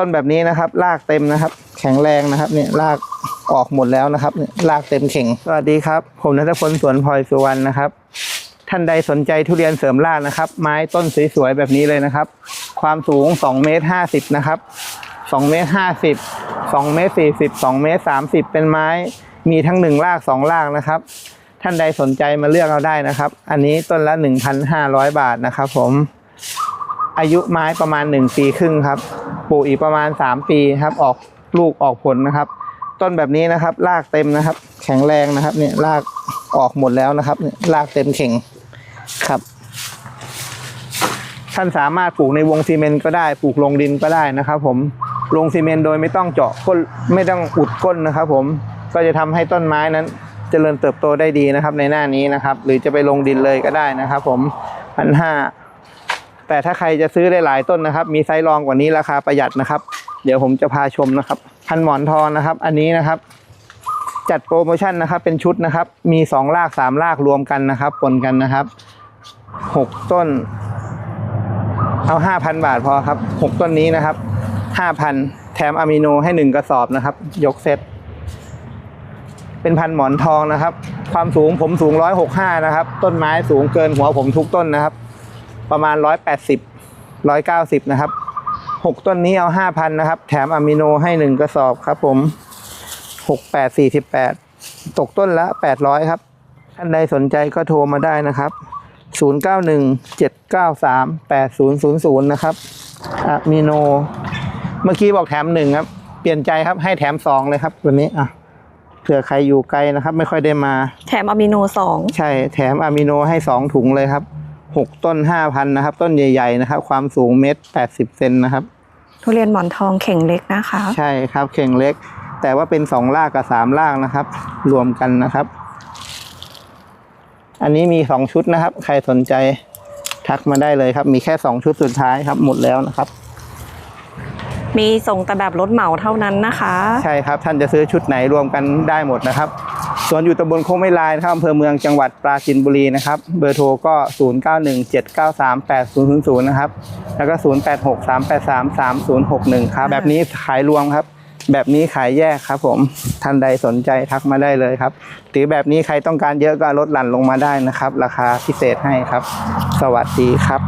ต้นแบบนี้นะครับรากเต็มนะครับ แข็งแรงนะครับเนี่ยรากออกหมดแล้วนะครับเนี่ยรากเต็มเข่งสวัสดีครับ ผมนัทพลสวนพลอยสุวรรณนะครับ ท่านใดสนใจทุเรียนเสริมรากนะครับ ไม้ต้นสวยๆแบบนี้เลยนะครับ ความสูง2เมตร50นะครับ2เมตร50 2เมตร40 2เมตร30 เป็นไม้มีทั้งหนึ่งรากสองรากนะครับ ท่านใดสนใจมาเลือกเอาได้นะครับ อันนี้ต้นละ 1,500 บาทนะครับผม อายุไม้ประมาณ 1 ปีครึ่งครับปลูกอีกประมาณ 3 ปีครับ ออกลูกออกผลนะครับ ต้นแบบนี้นะครับรากเต็มนะครับ แข็งแรงนะครับ เนี่ยรากออกหมดแล้วนะครับเนี่ยรากเต็มเข่งครับ ท่านสามารถปลูกในวงซีเมนต์ก็ได้ปลูกลงดินก็ได้นะครับ ผมลงซีเมนต์โดยไม่ต้องเจาะก้นไม่ต้องอุดก้นนะครับ ผมก็จะทำให้ต้นไม้นั้นเจริญเติบโตได้ดีนะครับในหน้านี้นะครับ หรือจะไปลงดินเลยก็ได้นะครับ ผมพันห้า แต่ถ้าใครจะซื้อได้หลายต้นนะครับ มีไซส์รองกว่านี้ราคาประหยัดนะครับ เดี๋ยวผมจะพาชมนะครับ พันหมอนทองนะครับ อันนี้นะครับ จัดโปรโมชั่นนะครับ เป็นชุดนะครับ มีสองรากสามรากรวมกันนะครับปนกันนะครับหกต้น เอาห้าพันบาทพอครับหกต้นนี้นะครับห้าพันแถมอะมิโนให้หนึ่งกระสอบนะครับ ยกเซตเป็นพันหมอนทองนะครับ ความสูงผมสูงร้อยหกห้านะครับ ต้นไม้สูงเกินหัวผมทุกต้นนะครับ ประมาณร้อยแปดสิบร้อยเก้าสิบนะครับหกต้นนี้เอาห้าพันนะครับ แถมอะมิโนให้หนึ่งกระสอบครับผมหกแปดสี่สิบแปดตกต้นละแปดร้อยครับ ท่านใดสนใจก็โทรมาได้นะครับ 0917938000 นะครับอะมิโน เมื่อกี้บอกแถมหนึ่งครับ เปลี่ยนใจครับให้แถมสองเลยครับวันนี้อะเผื่อใครอยู่ไกลนะครับ ไม่ค่อยได้มา แถมอะมิโนสองใช่แถมอะมิโนให้สองถุงเลยครับ หกต้นห้าพันนะครับ ต้นใหญ่ ๆ นะครับ ความสูงเมตรแปดสิบเซนนะครับ ทุเรียนหมอนทองเข่งเล็กนะคะ ใช่ครับเข่งเล็ก แต่ว่าเป็นสองรากกับสามรากนะครับ รวมกันนะครับ อันนี้มีสองชุดนะครับ ใครสนใจทักมาได้เลยครับ มีแค่สองชุดสุดท้ายครับ หมดแล้วนะครับ มีส่งแต่แบบรถเหมาเท่านั้นนะคะ ใช่ครับ ท่านจะซื้อชุดไหนรวมกันได้หมดนะครับ ส่วนอยู่ตำบลโคกไม่ลายนะครับอำเภอเมืองจังหวัดปราจีนบุรีนะครับ เบอร์โทรก็ 0917938000 นะครับ แล้วก็ 0863833061 ครับ แบบนี้ขายรวมครับ แบบนี้ขายแยกครับ ผมท่านใดสนใจทักมาได้เลยครับหรือแบบนี้ใครต้องการเยอะก็ลดหลั่นลงมาได้นะครับ ราคาพิเศษให้ครับ สวัสดีครับ